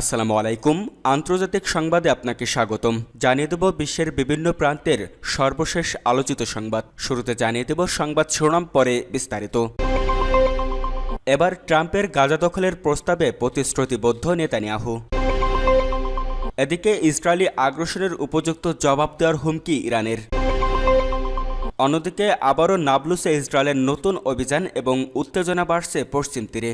আসসালামু আলাইকুম। আন্তর্জাতিক সংবাদে আপনাকে স্বাগতম। জানিয়ে দেব বিশ্বের বিভিন্ন প্রান্তের সর্বশেষ আলোচিত সংবাদ। শুরুতে জানিয়ে দেব সংবাদ শিরোনাম, পরে বিস্তারিত। এবার ট্রাম্পের গাজা দখলের প্রস্তাবে প্রতিশ্রুতিবদ্ধ নেতানিয়াহু। এদিকে ইসরায়েলি আগ্রাসনের উপযুক্ত জবাব দেওয়ার হুমকি ইরানের। অন্যদিকে আবারও নাবলুসে ইসরায়েলের নতুন অভিযান এবং উত্তেজনা বাড়ছে পশ্চিম তীরে।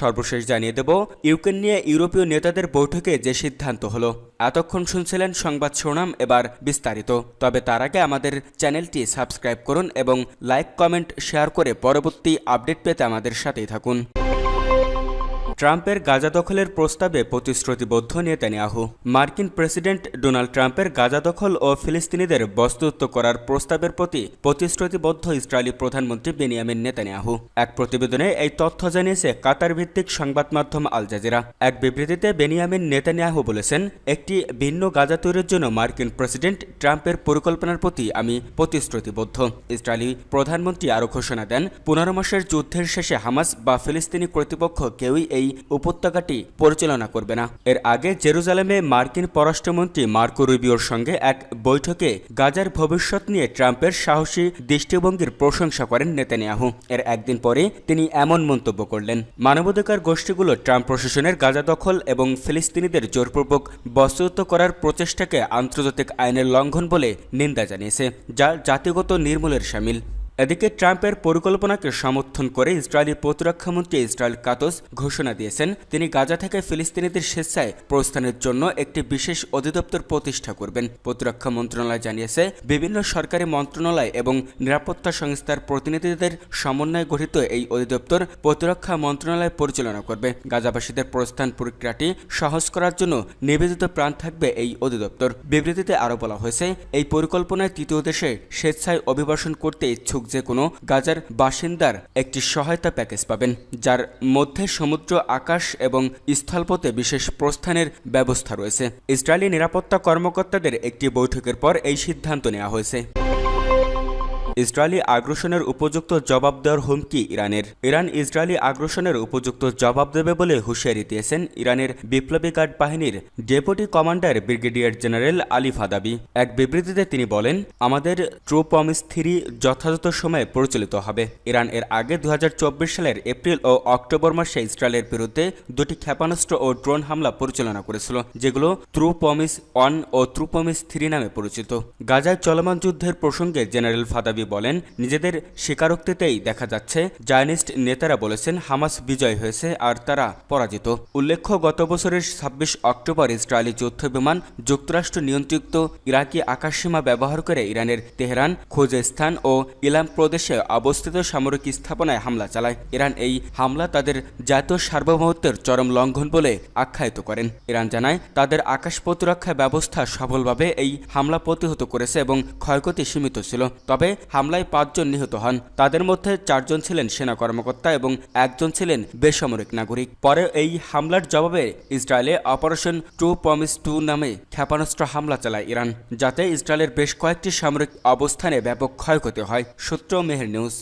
সর্বশেষ জানিয়ে দেব, ইউক্রেন নিয়ে ইউরোপীয় নেতাদের বৈঠকে যে সিদ্ধান্ত হলো, এতক্ষণ শুনছিলেন সংবাদ শোনাম এবার বিস্তারিত। তবে তার আগে আমাদের চ্যানেলটি সাবস্ক্রাইব করুন এবং লাইক, কমেন্ট, শেয়ার করে পরবর্তী আপডেট পেতে আমাদের সাথেই থাকুন। ট্রাম্পের গাজা দখলের প্রস্তাবে প্রতিশ্রুতিবদ্ধ নেতানিয়াহু। মার্কিন প্রেসিডেন্ট ডোনাল্ড ট্রাম্পের গাজা দখল ও ফিলিস্তিনিদের বস্তুত্ব করার প্রস্তাবের প্রতি প্রতিশ্রুতিবদ্ধ ইসরায়েলি প্রধানমন্ত্রী বেনিয়ামিন নেতানিয়াহু। এক প্রতিবেদনে এই তথ্য জানিয়েছে কাতার ভিত্তিক সংবাদ মাধ্যম আল জাজিরা। এক বিবৃতিতে বেনিয়ামিন নেতানিয়াহু বলেছেন, একটি ভিন্ন গাজা তৈরির জন্য মার্কিন প্রেসিডেন্ট ট্রাম্পের পরিকল্পনার প্রতি আমি প্রতিশ্রুতিবদ্ধ। ইসরায়েলি প্রধানমন্ত্রী আরও ঘোষণা দেন, পনেরো মাসের যুদ্ধের শেষে হামাস বা ফিলিস্তিনি কর্তৃপক্ষ কেউই এই উপত্যকাটি পরিচালনা করবে না। এর আগে জেরুজালেমে মার্কিন পররাষ্ট্রমন্ত্রী মার্কো রুবিওর সঙ্গে এক বৈঠকে গাজার ভবিষ্যৎ নিয়ে ট্রাম্পের সাহসী দৃষ্টিভঙ্গির প্রশংসা করেন নেতানিয়াহু। এর একদিন পরে তিনি এমন মন্তব্য করলেন, মানবাধিকার গোষ্ঠীগুলো ট্রাম্প প্রশাসনের গাজা দখল এবং ফিলিস্তিনিদের জোরপূর্বক বস্তুত করার প্রচেষ্টাকে আন্তর্জাতিক আইনের লঙ্ঘন বলে নিন্দা জানিয়েছে, যা জাতিগত নির্মূলের সামিল। এদিকে ট্রাম্পের পরিকল্পনাকে সমর্থন করে ইসরায়েলি প্রতিরক্ষামন্ত্রী ইসরায়েল কাতস ঘোষণা দিয়েছেন, তিনি গাজা থেকে ফিলিস্তিনিদের স্বেচ্ছায় প্রস্থানের জন্য একটি বিশেষ অধিদপ্তর প্রতিষ্ঠা করবেন। প্রতিরক্ষা মন্ত্রণালয় জানিয়েছে, বিভিন্ন সরকারি মন্ত্রণালয় এবং নিরাপত্তা সংস্থার প্রতিনিধিদের সমন্বয়ে গঠিত এই অধিদপ্তর প্রতিরক্ষা মন্ত্রণালয় পরিচালনা করবে। গাজাবাসীদের প্রস্থান প্রক্রিয়াটি সহজ করার জন্য নিবেদিত প্রাণ থাকবে এই অধিদপ্তর। বিবৃতিতে আরও বলা হয়েছে, এই পরিকল্পনায় তৃতীয় দেশে স্বেচ্ছায় অভিবাসন করতে ইচ্ছুক যে কোনো গাজার বাসিন্দার একটি সহায়তা প্যাকেজ পাবেন, যার মধ্যে সমুদ্র, আকাশ এবং স্থলপথে বিশেষ প্রস্থানের ব্যবস্থা রয়েছে। ইসরায়েলি নিরাপত্তা কর্মকর্তাদের একটি বৈঠকের পর এই সিদ্ধান্ত নেওয়া হয়েছে। ইসরায়েলি আগ্রাসনের উপযুক্ত জবাব দেওয়ার হুমকি ইরানের। ইরান ইসরায়েলি আগ্রাসনের উপযুক্ত জবাব দেবে বলে হুঁশিয়ারি দিয়েছেন ইরানের বিপ্লবী গার্ড বাহিনীর deputy commander brigadier general Ali Fadavi এক বিবৃতিতে তিনি বলেন, আমাদের ট্রু প্রমিস থ্রি যথাযথ সময়ে পরিচালিত হবে। ইরান এর আগে দু হাজার চব্বিশ সালের এপ্রিল ও অক্টোবর মাসে ইসরায়েলের বিরুদ্ধে দুটি ক্ষেপণাস্ত্র ও ড্রোন হামলা পরিচালনা করেছিল, যেগুলো ট্রু প্রমিস ওয়ান ও ট্রু প্রমিস থ্রি নামে পরিচিত। গাজায় চলমান যুদ্ধের প্রসঙ্গে জেনারেল ফাদাবি বলেন, নিজেদের স্বীকারোক্তিতেই দেখা যাচ্ছে জায়নিস্ট নেতারা বলেছেন, হামাস বিজয় হয়েছে আর তারা পরাজিত। উল্লেখ্য, গত বছরের ছাব্বিশ অক্টোবর ইসরায়েলি যুদ্ধ বিমান যুক্তরাষ্ট্র নিয়ন্ত্রিত ইরাকি আকাশসীমা ব্যবহার করে ইরানের তেহরান খোজেস্তান ও ইলাম প্রদেশে অবস্থিত সামরিক স্থাপনায় হামলা চালায়। ইরান এই হামলা তাদের জাতীয় সার্বভৌমত্বের চরম লঙ্ঘন বলে আখ্যায়িত করেন। ইরান জানায়, তাদের আকাশ প্রতিরক্ষা ব্যবস্থা সফলভাবে এই হামলা প্রতিহত করেছে এবং ক্ষয়ক্ষতি সীমিত ছিল। তবে হামলায় পাঁচজন নিহত হন। তাদের মধ্যে চারজন ছিলেন সেনা কর্মকর্তা এবং একজন ছিলেন বেসামরিক নাগরিক। পরে এই হামলার জবাবে ইসরায়েলে অপারেশন টু প্রমিস টু নামে ক্ষেপণাস্ত্র হামলা চালায় ইরান, যাতে ইসরায়েলের বেশ কয়েকটি সামরিক অবস্থানে ব্যাপক ক্ষয়ক্ষতি হয়। সূত্র মেহের নিউজ।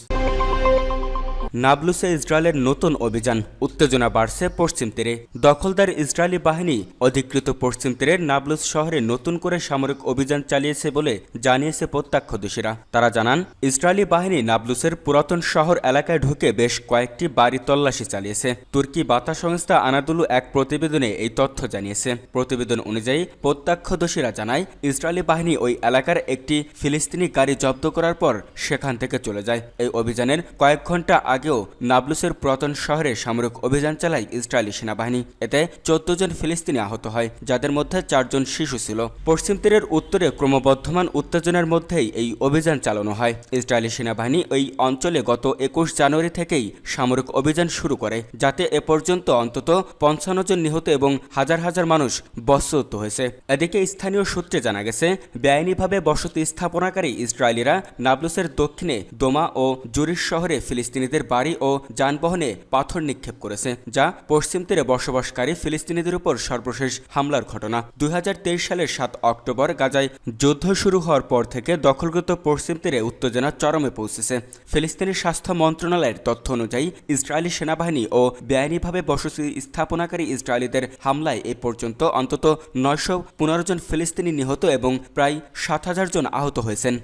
নাবলুসে ইসরায়েলের নতুন অভিযান। উত্তেজনা বাড়ছে পশ্চিম তীরে। দখলদার ইসরায়েলি বাহিনী অধিকৃত পশ্চিম তীরের নাবলুস শহরে নতুন করে সামরিক অভিযান চালিয়েছে বলে জানিয়েছে প্রত্যক্ষদর্শীরা। তারা জানান, ইসরায়েলি বাহিনী নাবলুসের পুরাতন শহর এলাকায় ঢুকে বেশ কয়েকটি বাড়ি তল্লাশি চালিয়েছে। তুর্কি বার্তা সংস্থা আনাদুলু এক প্রতিবেদনে এই তথ্য জানিয়েছে। প্রতিবেদন অনুযায়ী, প্রত্যক্ষদর্শীরা জানায়, ইসরায়েলি বাহিনী ওই এলাকার একটি ফিলিস্তিনি গাড়ি জব্দ করার পর সেখান থেকে চলে যায়। এই অভিযানের কয়েক ঘণ্টা আগেও নাবলুসের পুরাতন শহরে সামরিক অভিযান চালায় ইসরায়েলি সেনাবাহিনী। এতে চোদ্দ জন ফিলিস্তিনি আহত হয়, যাদের মধ্যে চারজন শিশু ছিল। পশ্চিম তীরের উত্তরে ক্রমবর্ধমান উত্তেজনার মধ্যেই এই অভিযান চালানো হয়। ইসরায়েলি সেনাবাহিনী এই অঞ্চলে গত একুশ জানুয়ারি থেকেই সামরিক অভিযান শুরু করে, যাতে এ পর্যন্ত অন্তত পঞ্চান্ন জন নিহত এবং হাজার হাজার মানুষ বস্তুত হয়েছে। এদিকে স্থানীয় সূত্রে জানা গেছে, বেআইনিভাবে বসতি স্থাপনাকারী ইসরায়েলিরা নাবলুসের দক্ষিণে দোমা ও জুরিশ শহরে ফিলিস্তিনিদের বাড়ি ও যানবাহনে পাথর নিক্ষেপ করেছে, যা পশ্চিম তীরে বসবাসকারী ফিলিস্তিনিদের উপর সর্বশেষ হামলার ঘটনা। দুই হাজার তেইশ সালের সাত অক্টোবর গাজায় যুদ্ধ শুরু হওয়ার পর থেকে দখলগত পশ্চিম তীরে উত্তেজনা চরমে পৌঁছেছে। ফিলিস্তিনি স্বাস্থ্য মন্ত্রণালয়ের তথ্য অনুযায়ী, ইসরায়েলি সেনাবাহিনী ও বেআইনিভাবে বসতি স্থাপনাকারী ইসরায়েলিদের হামলায় এ পর্যন্ত অন্তত নয়শো পনেরো জন ফিলিস্তিনি নিহত এবং প্রায় সাত হাজার জন আহত হয়েছেন।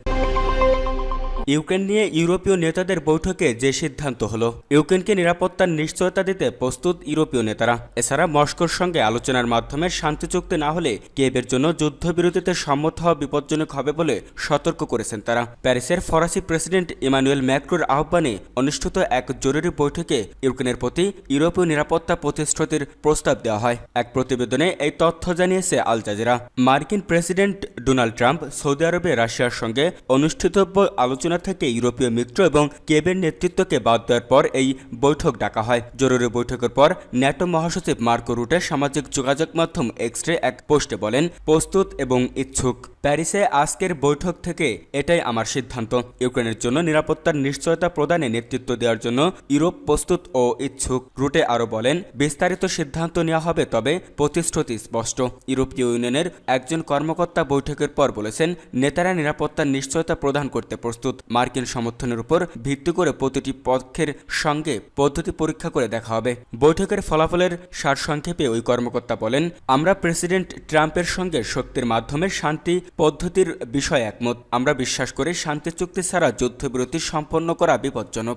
ইউক্রেন নিয়ে ইউরোপীয় নেতাদের বৈঠকে যে সিদ্ধান্ত হলো। ইউক্রেনকে নিরাপত্তার নিশ্চয়তা দিতে প্রস্তুত ইউরোপীয় নেতারা। এছাড়া মস্কোর সঙ্গে আলোচনার মাধ্যমে শান্তি চুক্তি না হলে কেবের জন্য যুদ্ধবিরতিতে সম্মত হওয়া বিপজ্জনক হবে বলে সতর্ক করেছেন তারা। প্যারিসের ফরাসি প্রেসিডেন্ট ইমানুয়েল ম্যাক্রোর আহ্বানে অনুষ্ঠিত এক জরুরি বৈঠকে ইউক্রেনের প্রতি ইউরোপীয় নিরাপত্তা প্রতিশ্রুতির প্রস্তাব দেওয়া হয়। এক প্রতিবেদনে এই তথ্য জানিয়েছে আল জাজিরা। মার্কিন প্রেসিডেন্ট ডোনাল্ড ট্রাম্প সৌদি আরবে রাশিয়ার সঙ্গে অনুষ্ঠিতব্য আলোচনা থেকে ইউরোপীয় মিত্র এবং কেবের নেতৃত্বকে বাদ দেওয়ার পর এই বৈঠক ডাকা হয়। জরুরি বৈঠকের পর ন্যাটো মহাসচিব মার্কো রুটে সামাজিক যোগাযোগ মাধ্যম এক্সরে এক পোস্টে বলেন, প্রস্তুত এবং ইচ্ছুক। প্যারিসে আজকের বৈঠক থেকে এটাই আমার সিদ্ধান্ত। ইউক্রেনের জন্য নিরাপত্তার নিশ্চয়তা প্রদানে নেতৃত্ব দেওয়ার জন্য ইউরোপ প্রস্তুত ও ইচ্ছুক। রুটে আরও বলেন, বিস্তারিত সিদ্ধান্ত নেওয়া হবে, তবে প্রতিশ্রুতি স্পষ্ট। ইউরোপীয় ইউনিয়নের একজন কর্মকর্তা বৈঠকের পর বলেছেন, নেতারা নিরাপত্তার নিশ্চয়তা প্রদান করতে প্রস্তুত। মার্কিন সমর্থনের উপর ভিত্তি করে প্রতিটি পক্ষের সঙ্গে পদ্ধতি পরীক্ষা করে দেখা হবে। বৈঠকের ফলাফলের সারসংক্ষেপে ওই কর্মকর্তা বলেন, আমরা প্রেসিডেন্ট ট্রাম্পের সঙ্গে শক্তির মাধ্যমে শান্তি পদ্ধতির বিষয়ে একমত। আমরা বিশ্বাস করি শান্তি চুক্তি ছাড়া যুদ্ধবিরতি সম্পন্ন করা বিপজ্জনক।